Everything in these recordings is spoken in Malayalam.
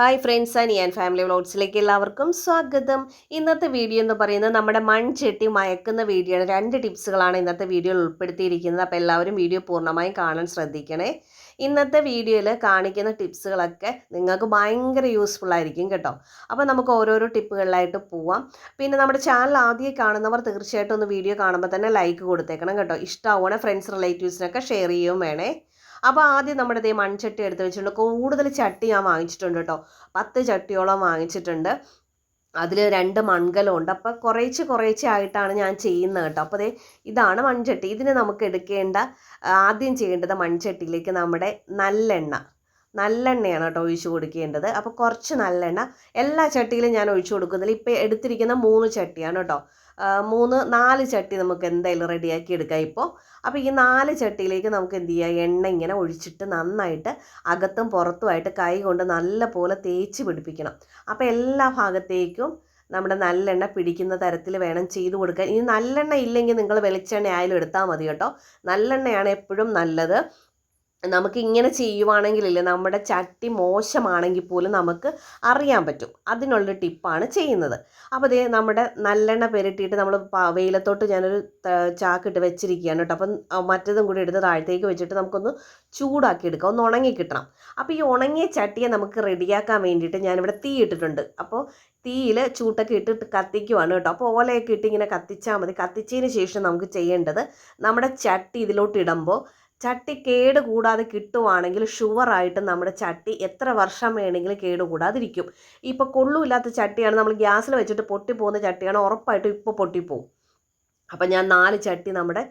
ഹായ് ഫ്രണ്ട്സ് ആൻഡ് ഞാൻ ഫാമിലി വ്ളോഗ്സിലേക്ക് എല്ലാവർക്കും സ്വാഗതം. ഇന്നത്തെ വീഡിയോ എന്ന് പറയുന്നത് നമ്മുടെ മൺചട്ടി മയക്കുന്ന വീഡിയോ ആണ്. രണ്ട് ടിപ്സുകളാണ് ഇന്നത്തെ വീഡിയോയിൽ ഉൾപ്പെടുത്തിയിരിക്കുന്നത്. അപ്പോൾ എല്ലാവരും വീഡിയോ പൂർണമായും കാണാൻ ശ്രദ്ധിക്കണേ. ഇന്നത്തെ വീഡിയോയിൽ കാണിക്കുന്ന ടിപ്സുകളൊക്കെ നിങ്ങൾക്ക് ഭയങ്കര യൂസ്ഫുൾ ആയിരിക്കും കേട്ടോ. അപ്പോൾ നമുക്ക് ഓരോരോ ടിപ്പുകളിലായിട്ട് പോവാം. പിന്നെ നമ്മുടെ ചാനൽ ആദ്യം കാണുന്നവർ തീർച്ചയായിട്ടും ഒന്ന് വീഡിയോ കാണുമ്പോൾ തന്നെ ലൈക്ക് കൊടുത്തേക്കണം കേട്ടോ. ഇഷ്ടമാവുകയാണെങ്കിൽ ഫ്രണ്ട്സ് റിലേറ്റീവ്സിനൊക്കെ ഷെയർ ചെയ്യുകയും വേണേ. അപ്പോൾ ആദ്യം നമ്മുടെ ദേ മൺചട്ടി എടുത്ത് വെച്ചിട്ടുണ്ട്. കൂടുതൽ ചട്ടി ഞാൻ വാങ്ങിച്ചിട്ടുണ്ട് കേട്ടോ. പത്ത് ചട്ടിയോളം വാങ്ങിച്ചിട്ടുണ്ട്. അതിൽ രണ്ട് മൺകലമുണ്ട്. അപ്പോൾ കുറേച്ച് കുറേച്ച് ആയിട്ടാണ് ഞാൻ ചെയ്യുന്നത് കേട്ടോ. അപ്പോൾ ഇതാണ് മൺചട്ടി. ഇതിന് നമുക്ക് എടുക്കേണ്ട ആദ്യം ചെയ്യേണ്ടത് മൺചട്ടിയിലേക്ക് നമ്മുടെ നല്ലെണ്ണ. നല്ലെണ്ണയാണ് കേട്ടോ ഒഴിച്ചു കൊടുക്കേണ്ടത്. അപ്പോൾ കുറച്ച് നല്ലെണ്ണ. എല്ലാ ചട്ടിയിലും ഞാൻ ഒഴിച്ചു കൊടുക്കുന്നില്ല. ഇപ്പോൾ എടുത്തിരിക്കുന്ന മൂന്ന് ചട്ടിയാണ് കേട്ടോ. മൂന്ന് നാല് ചട്ടി നമുക്ക് എന്തായാലും റെഡിയാക്കി എടുക്കാം ഇപ്പോൾ അപ്പോൾ ഈ നാല് ചട്ടിയിലേക്ക് നമുക്ക് എന്ത് ചെയ്യാം? എണ്ണ ഇങ്ങനെ ഒഴിച്ചിട്ട് നന്നായിട്ട് അകത്തും പുറത്തുമായിട്ട് കൈ കൊണ്ട് നല്ല പോലെ തേച്ച് പിടിപ്പിക്കണം. അപ്പോൾ എല്ലാ ഭാഗത്തേക്കും നമ്മുടെ നല്ലെണ്ണ പിടിക്കുന്ന തരത്തിൽ വേണം ചെയ്തു കൊടുക്കാൻ. ഇനി നല്ലെണ്ണ ഇല്ലെങ്കിൽ നിങ്ങൾ വെളിച്ചെണ്ണ ആയാലും എടുത്താൽ മതി കേട്ടോ. നല്ലെണ്ണയാണ് എപ്പോഴും നല്ലത്. നമുക്ക് ഇങ്ങനെ ചെയ്യുവാണെങ്കിലില്ലേ നമ്മുടെ ചട്ടി മോശമാണെങ്കിൽ പോലും നമുക്ക് അറിയാൻ പറ്റും. അതിനുള്ള ടിപ്പാണ് ചെയ്യുന്നത്. അപ്പോൾ ഇതേ നമ്മുടെ നല്ലെണ്ണ പെരട്ടിയിട്ട് നമ്മൾ വെയിലത്തോട്ട് ഞാനൊരു ചാക്കിട്ട് വെച്ചിരിക്കുകയാണ് കേട്ടോ. അപ്പം മറ്റതും കൂടി എടുത്ത് താഴത്തേക്ക് വെച്ചിട്ട് നമുക്കൊന്ന് ചൂടാക്കി എടുക്കാം. ഒന്ന് ഉണങ്ങി കിട്ടണം. അപ്പോൾ ഈ ഉണങ്ങിയ ചട്ടിയെ നമുക്ക് റെഡിയാക്കാൻ വേണ്ടിയിട്ട് ഞാനിവിടെ തീ ഇട്ടിട്ടുണ്ട്. അപ്പോൾ തീയിൽ ചൂട്ടൊക്കെ ഇട്ടിട്ട് കത്തിക്കുവാണ് കേട്ടോ. അപ്പോൾ ഓലയൊക്കെ ഇട്ട് ഇങ്ങനെ കത്തിച്ചാൽ മതി. കത്തിച്ചതിന് ശേഷം നമുക്ക് ചെയ്യേണ്ടത് നമ്മുടെ ചട്ടി ഇതിലോട്ട് ഇടുമ്പോൾ ചട്ടി കേട് കൂടാതെ കിട്ടുവാണെങ്കിൽ ഷുവറായിട്ട് നമ്മുടെ ചട്ടി എത്ര വർഷം വേണമെങ്കിലും കേട് കൂടാതിരിക്കും ഇപ്പോൾ കൊള്ളുമില്ലാത്ത ചട്ടിയാണ്. നമ്മൾ ഗ്യാസിൽ വെച്ചിട്ട് പൊട്ടിപ്പോകുന്ന ചട്ടിയാണ്. ഉറപ്പായിട്ടും ഇപ്പോൾ പൊട്ടിപ്പോവും. അപ്പം ഞാൻ നാല് ചട്ടി നമ്മുടെ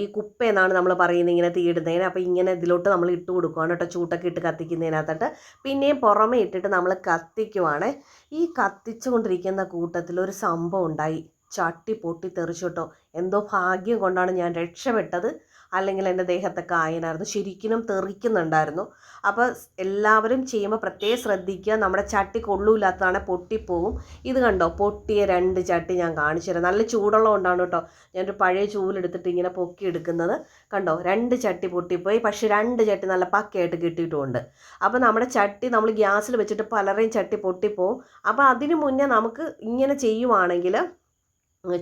ഈ കുപ്പ എന്നാണ് നമ്മൾ പറയുന്നത് ഇങ്ങനെ തീയിടുന്നതിന്. അപ്പോൾ ഇങ്ങനെ ഇതിലോട്ട് നമ്മൾ ഇട്ട് കൊടുക്കുകയാണ് കേട്ടോ. ചൂട്ടൊക്കെ ഇട്ട് കത്തിക്കുന്നതിനകത്തോട്ട്. പിന്നെയും പുറമെ ഇട്ടിട്ട് നമ്മൾ കത്തിക്കുവാണ്. ഈ കത്തിച്ചുകൊണ്ടിരിക്കുന്ന കൂട്ടത്തിൽ ഒരു സംഭവം ഉണ്ടായി. ചട്ടി പൊട്ടി തെറിച്ചു എന്തോ ഭാഗ്യം കൊണ്ടാണ് ഞാൻ രക്ഷപ്പെട്ടത്. അല്ലെങ്കിൽ എന്റെ ദേഹത്തൊക്കെ ആയനായിരുന്നു ശരിക്കും തെറിക്കുന്നുണ്ടായിരുന്നു. അപ്പോൾ എല്ലാവരും ചെയ്യുമ്പോൾ പ്രത്യേകം ശ്രദ്ധിക്കുക. നമ്മുടെ ചട്ടി കൊള്ളൂല്ലാത്തതാണ് പൊട്ടിപ്പോവും. ഇത് കണ്ടോ? പൊട്ടിയ രണ്ട് ചട്ടി ഞാൻ കാണിച്ചു തരാം. നല്ല ചൂടുള്ളത് കൊണ്ടാണ് കേട്ടോ ഞാനൊരു പഴയ ചൂലെടുത്തിട്ട് ഇങ്ങനെ പൊക്കി എടുക്കുന്നത്. കണ്ടോ? രണ്ട് ചട്ടി പൊട്ടിപ്പോയി. പക്ഷേ രണ്ട് ചട്ടി നല്ല പക്കയായിട്ട് കിട്ടിയിട്ടുമുണ്ട് അപ്പോൾ നമ്മുടെ ചട്ടി നമ്മൾ ഗ്യാസിൽ വെച്ചിട്ട് പലരെയും ചട്ടി പൊട്ടിപ്പോവും. അപ്പോൾ അതിനു മുന്നേ നമുക്ക് ഇങ്ങനെ ചെയ്യുവാണെങ്കിൽ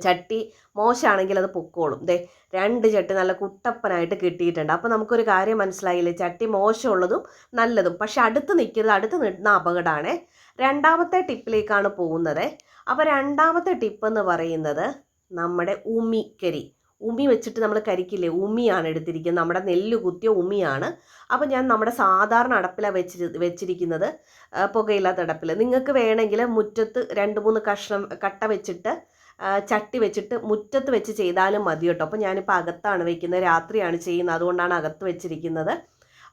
ചട്ടി മോശമാണെങ്കിൽ അത് പൊക്കോളും. ദേ രണ്ട് ചട്ടി നല്ല കുട്ടപ്പനായിട്ട് കിട്ടിയിട്ടുണ്ട്. അപ്പോൾ നമുക്കൊരു കാര്യം മനസ്സിലായില്ലേ? ചട്ടി മോശമുള്ളതും നല്ലതും. പക്ഷെ അടുത്ത് നിൽക്കരുത്. അടുത്ത് നിന്ന അപകടമാണ്. രണ്ടാമത്തെ ടിപ്പിലേക്കാണ് പോകുന്നത്. അപ്പോൾ രണ്ടാമത്തെ ടിപ്പ് എന്ന് പറയുന്നത് നമ്മുടെ ഉമി ഉമിക്കരി. ഉമി വെച്ചിട്ട് നമ്മൾ കരിക്കില്ലേ? ഉമിയാണ് എടുത്തിരിക്കുന്നത്. നമ്മുടെ നെല്ല് കുത്തിയ ഉമിയാണ്. അപ്പോൾ ഞാൻ നമ്മുടെ സാധാരണ അടപ്പിലാണ് വെച്ച് വെച്ചിരിക്കുന്നത്. പുകയില്ലാത്ത അടപ്പിൽ നിങ്ങൾക്ക് വേണമെങ്കിൽ മുറ്റത്ത് രണ്ട് മൂന്ന് കഷ്ണം കട്ട വെച്ചിട്ട് ചട്ടി വെച്ചിട്ട് മുറ്റത്ത് വെച്ച് ചെയ്താലും മതി കേട്ടോ. അപ്പോൾ ഞാനിപ്പോൾ അകത്താണ് വെക്കുന്നത് രാത്രിയാണ് ചെയ്യുന്നത്. അതുകൊണ്ടാണ് അകത്ത് വെച്ചിരിക്കുന്നത്.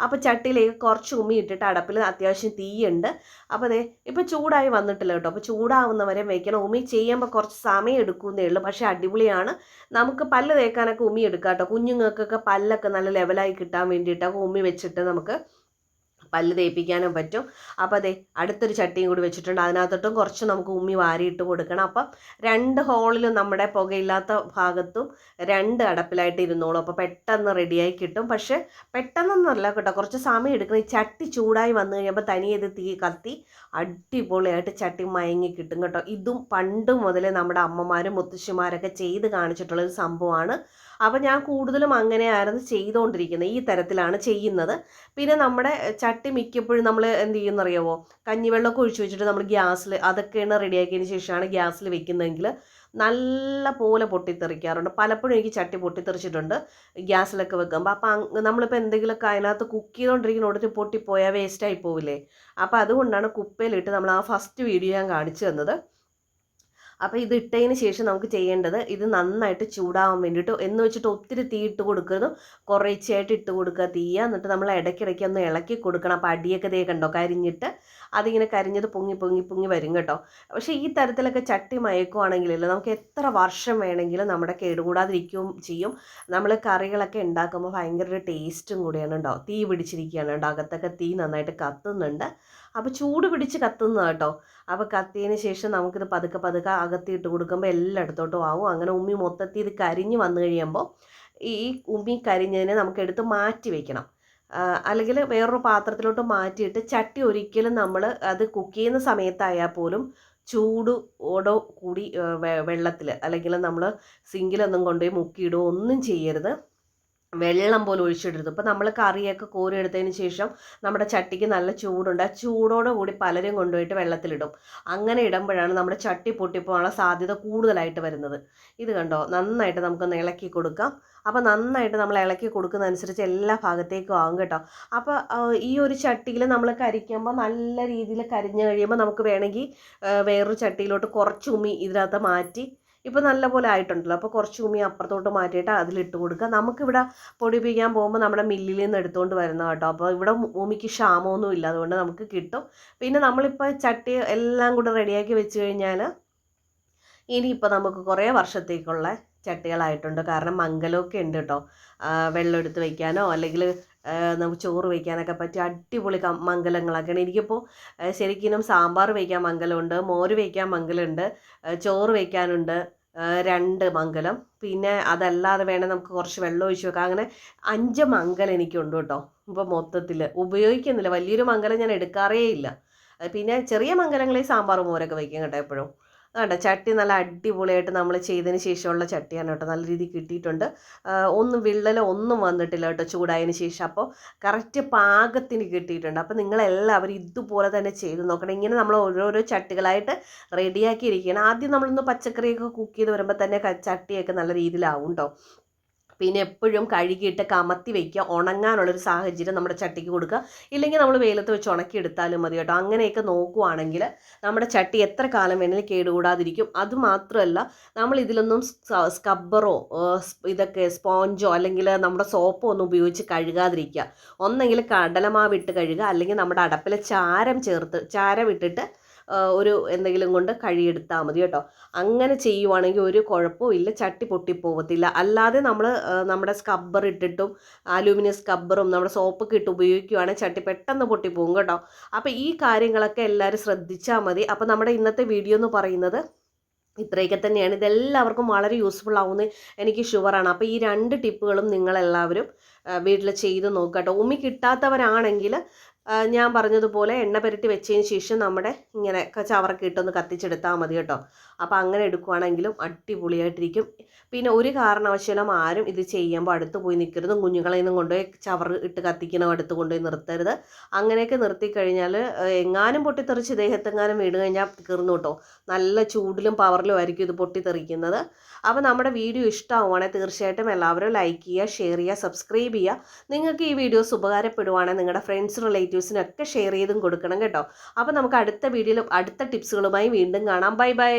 അപ്പോൾ ചട്ടിയിലേക്ക് കുറച്ച് ഉമ്മി ഇട്ടിട്ട് അടപ്പിൽ അത്യാവശ്യം തീയുണ്ട്. അപ്പോൾ അതെ ഇപ്പോൾ ചൂടായി വന്നിട്ടില്ല കേട്ടോ. അപ്പോൾ ചൂടാവുന്നവരെ വെക്കണം. ഉമി ചെയ്യുമ്പോൾ കുറച്ച് സമയം എടുക്കുന്നേ ഉള്ളൂ. പക്ഷേ അടിപൊളിയാണ്. നമുക്ക് പല്ല് തേക്കാനൊക്കെ ഉമി എടുക്കാം കേട്ടോ. കുഞ്ഞുങ്ങൾക്കൊക്കെ പല്ലൊക്കെ നല്ല ലെവലായി കിട്ടാൻ വേണ്ടിയിട്ടൊക്കെ ഉമ്മി വെച്ചിട്ട് നമുക്ക് പല്ല് തേപ്പിക്കാനും പറ്റും. അപ്പോൾ അതെ അടുത്തൊരു ചട്ടിയും കൂടി വെച്ചിട്ടുണ്ട്. അതിനകത്തോട്ടും കുറച്ച് നമുക്ക് ഉമ്മി വാരിയിട്ട് കൊടുക്കണം. അപ്പം രണ്ട് ഹോളിലും നമ്മുടെ പുകയില്ലാത്ത ഭാഗത്തും രണ്ട് അടപ്പിലായിട്ട് ഇരുന്നോളും. അപ്പോൾ പെട്ടെന്ന് റെഡിയായി കിട്ടും. പക്ഷേ പെട്ടെന്നൊന്നല്ല കേട്ടോ. കുറച്ച് സമയം എടുക്കണം. ഈ ചട്ടി ചൂടായി വന്നു കഴിയുമ്പോൾ തനിയെ തീ കത്തി അടിപൊളിയായിട്ട് ചട്ടി മയങ്ങി കിട്ടും കേട്ടോ. ഇതും പണ്ട് മുതലേ നമ്മുടെ അമ്മമാരും മുത്തശ്ശിമാരൊക്കെ ചെയ്ത് കാണിച്ചിട്ടുള്ളൊരു സംഭവമാണ്. അപ്പോൾ ഞാൻ കൂടുതലും അങ്ങനെയായിരുന്നു ചെയ്തുകൊണ്ടിരിക്കുന്നത് ഈ തരത്തിലാണ് ചെയ്യുന്നത്. പിന്നെ നമ്മുടെ ചട്ടി മിക്കപ്പോഴും നമ്മൾ എന്ത് ചെയ്യുന്നറിയാവോ? കഞ്ഞിവെള്ളമൊക്കെ ഒഴിച്ചു വെച്ചിട്ട് നമ്മൾ ഗ്യാസിൽ അതൊക്കെയാണ് റെഡിയാക്കിയതിന് ശേഷമാണ് ഗ്യാസിൽ വെക്കുന്നതെങ്കിൽ നല്ല പോലെ പൊട്ടിത്തെറിക്കാറുണ്ട്. പലപ്പോഴും എനിക്ക് ചട്ടി പൊട്ടിത്തെറിച്ചിട്ടുണ്ട് ഗ്യാസിലൊക്കെ വെക്കുമ്പോൾ അപ്പോൾ നമ്മളിപ്പോൾ എന്തെങ്കിലുമൊക്കെ അതിനകത്ത് കുക്ക് ചെയ്തുകൊണ്ടിരിക്കുന്ന ഉടനെ പൊട്ടിപ്പോയാൽ വേസ്റ്റായി പോവില്ലേ? അപ്പോൾ അതുകൊണ്ടാണ് കുപ്പയിലിട്ട് നമ്മൾ ആ ഫസ്റ്റ് വീഡിയോ ഞാൻ കാണിച്ചു തന്നത്. അപ്പോൾ ഇത് ഇട്ടതിന് ശേഷം നമുക്ക് ചെയ്യേണ്ടത് ഇത് നന്നായിട്ട് ചൂടാവാൻ വേണ്ടിയിട്ട് എന്ന് വെച്ചിട്ട് ഒത്തിരി തീ ഇട്ട് കൊടുക്കരുത്. കുറേച്ചായിട്ട് ഇട്ട് കൊടുക്കുക. തീയ എന്നിട്ട് നമ്മൾ ഇടയ്ക്കിടയ്ക്ക് ഒന്ന് ഇളക്കി കൊടുക്കണം. അപ്പോൾ അടിയൊക്കെ ദേ കണ്ടോ? കരിഞ്ഞിട്ട് അതിങ്ങനെ കരിഞ്ഞത് പൊങ്ങി പൊങ്ങി പൊങ്ങി വരും കേട്ടോ. പക്ഷേ ഈ തരത്തിലൊക്കെ ചട്ടി മയക്കുവാണെങ്കിലല്ലോ നമുക്ക് എത്ര വർഷം വേണമെങ്കിലും നമ്മുടെ കേടുകൂടാതിരിക്കുകയും ചെയ്യും. നമ്മൾ കറികളൊക്കെ ഉണ്ടാക്കുമ്പോൾ ഭയങ്കര ടേസ്റ്റും കൂടിയാണ് കേട്ടോ. തീ പിടിച്ചിരിക്കുകയാണ് കേട്ടോ. അകത്തൊക്കെ തീ നന്നായിട്ട് കത്തുന്നുണ്ട്. അപ്പോൾ ചൂട് പിടിച്ച് കത്തുന്നത് കേട്ടോ. അപ്പോൾ കത്തിയതിന് ശേഷം നമുക്കിത് പതുക്കെ പതുക്കെ അകത്തിയിട്ട് കൊടുക്കുമ്പോൾ എല്ലായിടത്തോട്ടും ആവും. അങ്ങനെ ഉമ്മി മൊത്തത്തിൽ ഇത് കരിഞ്ഞ് വന്നു കഴിയുമ്പോൾ ഈ ഉമ്മി കരിഞ്ഞതിനെ നമുക്ക് എടുത്ത് മാറ്റി വെക്കണം. അല്ലെങ്കിൽ വേറൊരു പാത്രത്തിലോട്ട് മാറ്റിയിട്ട് ചട്ടി ഒരിക്കലും നമ്മൾ അത് കുക്ക് ചെയ്യുന്ന സമയത്തായാൽ പോലും ചൂട് ഓടോ കൂടി വെള്ളത്തിൽ അല്ലെങ്കിൽ നമ്മൾ സിങ്കിലൊന്നും കൊണ്ടുപോയി മുക്കിയിടുകയോ ഒന്നും ചെയ്യരുത്. വെള്ളം പോലെ ഒഴിച്ചിടരുത്. ഇപ്പോൾ നമ്മൾ കറിയൊക്കെ കോരിയെടുത്തതിന് ശേഷം നമ്മുടെ ചട്ടിക്ക് നല്ല ചൂടുണ്ട്. ആ ചൂടോടെ കൂടി പലരും കൊണ്ടുപോയിട്ട് വെള്ളത്തിലിടും. അങ്ങനെ ഇടുമ്പോഴാണ് നമ്മുടെ ചട്ടി പൊട്ടിപ്പോകാനുള്ള സാധ്യത കൂടുതലായിട്ട് വരുന്നത്. ഇത് കണ്ടോ? നന്നായിട്ട് നമുക്കൊന്ന് ഇളക്കി കൊടുക്കാം. അപ്പോൾ നന്നായിട്ട് നമ്മൾ ഇളക്കി കൊടുക്കുന്ന അനുസരിച്ച് എല്ലാ ഭാഗത്തേക്കും ആകും കേട്ടോ. അപ്പോൾ ഈ ഒരു ചട്ടിയിൽ നമ്മൾ കരിക്കുമ്പോൾ നല്ല രീതിയിൽ കരിഞ്ഞു കഴിയുമ്പോൾ നമുക്ക് വേണമെങ്കിൽ വേറൊരു ചട്ടിയിലോട്ട് കുറച്ച് ഉമി ഇതിനകത്ത് മാറ്റി ഇപ്പോൾ നല്ലപോലെ ആയിട്ടുണ്ടല്ലോ. അപ്പോൾ കുറച്ച് ഉമി അപ്പുറത്തോട്ട് മാറ്റിയിട്ട് അതിലിട്ട് കൊടുക്കുക. നമുക്കിവിടെ പൊടിപ്പിക്കാൻ പോകുമ്പോൾ നമ്മുടെ മില്ലിൽ നിന്ന് എടുത്തുകൊണ്ട് വരുന്ന കേട്ടോ. അപ്പോൾ ഇവിടെ ഉമിക്ക് ക്ഷാമമൊന്നും ഇല്ല. അതുകൊണ്ട് നമുക്ക് കിട്ടും. പിന്നെ നമ്മളിപ്പോൾ ചട്ടി എല്ലാം കൂടെ റെഡിയാക്കി വെച്ച് കഴിഞ്ഞാൽ ഇനിയിപ്പോൾ നമുക്ക് കുറേ വർഷത്തേക്കുള്ള ചട്ടികളായിട്ടുണ്ട്. കാരണം മംഗലമൊക്കെ ഉണ്ട് കേട്ടോ. വെള്ളം എടുത്ത് വയ്ക്കാനോ അല്ലെങ്കിൽ നമുക്ക് ചോറ് വയ്ക്കാനൊക്കെ പറ്റിയ അടിപൊളി മംഗലങ്ങളൊക്കെയാണ്. എനിക്കിപ്പോൾ ശരിക്കും സാമ്പാർ വയ്ക്കാൻ മംഗലമുണ്ട് മോര് വയ്ക്കാൻ മംഗലമുണ്ട് ചോറ് വയ്ക്കാനുണ്ട് രണ്ട് മംഗലം. പിന്നെ അതല്ലാതെ വേണേൽ നമുക്ക് കുറച്ച് വെള്ളം ഒഴിച്ച് വെക്കാം. അങ്ങനെ അഞ്ച് മംഗലം എനിക്കുണ്ട് കേട്ടോ. ഇപ്പോൾ മൊത്തത്തിൽ ഉപയോഗിക്കുന്നില്ല. വലിയൊരു മംഗലം ഞാൻ എടുക്കാറേ ഇല്ല. പിന്നെ ചെറിയ മംഗലങ്ങളിൽ സാമ്പാർ മോരൊക്കെ വയ്ക്കും കേട്ടോ എപ്പോഴും. വേണ്ട ചട്ടി നല്ല അടിപൊളിയായിട്ട് നമ്മൾ ചെയ്തതിന് ശേഷമുള്ള ചട്ടിയാണ് കേട്ടോ. നല്ല രീതിയിൽ കിട്ടിയിട്ടുണ്ട്. ഒന്നും വിള്ളലോ ഒന്നും വന്നിട്ടില്ല കേട്ടോ ചൂടായതിന് ശേഷം. അപ്പോൾ കറക്റ്റ് പാകത്തിന് കിട്ടിയിട്ടുണ്ട്. അപ്പോൾ നിങ്ങളെല്ലാവരും ഇതുപോലെ തന്നെ ചെയ്ത് നോക്കണം. ഇങ്ങനെ നമ്മൾ ഓരോരോ ചട്ടികളായിട്ട് റെഡിയാക്കിയിരിക്കുകയാണ് ആദ്യം നമ്മളൊന്ന് പച്ചക്കറിയൊക്കെ കുക്ക് ചെയ്ത് വരുമ്പോൾ തന്നെ ചട്ടിയൊക്കെ നല്ല രീതിയിലാവും കേട്ടോ പിന്നെ എപ്പോഴും കഴുകിയിട്ട് കമത്തി വയ്ക്കുക ഉണങ്ങാനുള്ളൊരു സാഹചര്യം നമ്മുടെ ചട്ടിക്ക് കൊടുക്കുക. ഇല്ലെങ്കിൽ നമ്മൾ വെയിലത്ത് വെച്ച് ഉണക്കി എടുത്താലും മതി കേട്ടോ. അങ്ങനെയൊക്കെ നോക്കുവാണെങ്കിൽ നമ്മുടെ ചട്ടി എത്ര കാലം വേണമെങ്കിലും കേടുകൂടാതിരിക്കും. അതുമാത്രമല്ല നമ്മൾ ഇതിലൊന്നും സ്കബ്ബറോ ഇതൊക്കെ സ്പോഞ്ചോ അല്ലെങ്കിൽ നമ്മുടെ സോപ്പോ ഒന്നും ഉപയോഗിച്ച് കഴുകാതിരിക്കുക. ഒന്നെങ്കിൽ കടലമാവിട്ട് കഴുകുക. അല്ലെങ്കിൽ നമ്മുടെ അടപ്പിലെ ചാരം ചേർത്ത് ചാരം ഇട്ടിട്ട് ഒരു എന്തെങ്കിലും കൊണ്ട് കഴുകിയെടുത്താൽ മതി കേട്ടോ. അങ്ങനെ ചെയ്യുവാണെങ്കിൽ ഒരു കുഴപ്പവും ഇല്ല ചട്ടി പൊട്ടിപ്പോകത്തില്ല അല്ലാതെ നമ്മൾ നമ്മുടെ സ്കബ്ബർ ഇട്ടിട്ടും അലൂമിനിയം സ്കബ്ബറും നമ്മുടെ സോപ്പൊക്കെ ഇട്ട് ഉപയോഗിക്കുവാണെങ്കിൽ ചട്ടി പെട്ടെന്ന് പൊട്ടിപ്പോകും കേട്ടോ. അപ്പോൾ ഈ കാര്യങ്ങളൊക്കെ എല്ലാവരും ശ്രദ്ധിച്ചാൽ മതി. അപ്പോൾ നമ്മുടെ ഇന്നത്തെ വീഡിയോ എന്ന് പറയുന്നത് ഇത്രയൊക്കെ തന്നെയാണ്. ഇതെല്ലാവർക്കും വളരെ യൂസ്ഫുൾ ആവുന്ന എനിക്ക് ഷുവറാണ് അപ്പോൾ ഈ രണ്ട് ടിപ്പുകളും നിങ്ങളെല്ലാവരും വീട്ടിൽ ചെയ്ത് നോക്കുക കേട്ടോ. ഉമ്മി കിട്ടാത്തവരാണെങ്കിൽ ഞാൻ പറഞ്ഞതുപോലെ എണ്ണ പുരട്ടി വെച്ചതിന് ശേഷം നമ്മുടെ ഇങ്ങനെ ചവറൊക്കെ ഇട്ടൊന്ന് കത്തിച്ചെടുത്താൽ മതി കേട്ടോ. അപ്പോൾ അങ്ങനെ എടുക്കുവാണെങ്കിലും അടിപൊളിയായിട്ടിരിക്കും. പിന്നെ ഒരു കാരണവശാലും ആരും ഇത് ചെയ്യുമ്പോൾ അടുത്ത് പോയി നിൽക്കരുത് കുഞ്ഞുങ്ങളെ നിന്നും കൊണ്ടുപോയി ചവർ ഇട്ട് കത്തിക്കണം അടുത്ത് കൊണ്ടുപോയി നിർത്തരുത്. അങ്ങനെയൊക്കെ നിർത്തി കഴിഞ്ഞാൽ എങ്ങാനും പൊട്ടിത്തെറിച്ച് ദേഹത്തെങ്ങാനും വീണ് കഴിഞ്ഞാൽ തീർന്നു കേട്ടോ. നല്ല ചൂടിലും പവറിലും ആയിരിക്കും ഇത് പൊട്ടിത്തെറിക്കുന്നത്. അപ്പോൾ നമ്മുടെ വീഡിയോ ഇഷ്ടമാവുകയാണെങ്കിൽ തീർച്ചയായിട്ടും എല്ലാവരും ലൈക്ക് ചെയ്യുക ഷെയർ ചെയ്യുക സബ്സ്ക്രൈബ് ചെയ്യുക. നിങ്ങൾക്ക് ഈ വീഡിയോസ് ഉപകാരപ്പെടുവാണെങ്കിൽ നിങ്ങളുടെ ഫ്രണ്ട്സ് റിലേറ്റീവ്സിനൊക്കെ ഷെയർ ചെയ്തും കൊടുക്കണം കേട്ടോ. അപ്പോൾ നമുക്ക് അടുത്ത വീഡിയോയിലും അടുത്ത ടിപ്സുകളുമായി വീണ്ടും കാണാം. Bye bye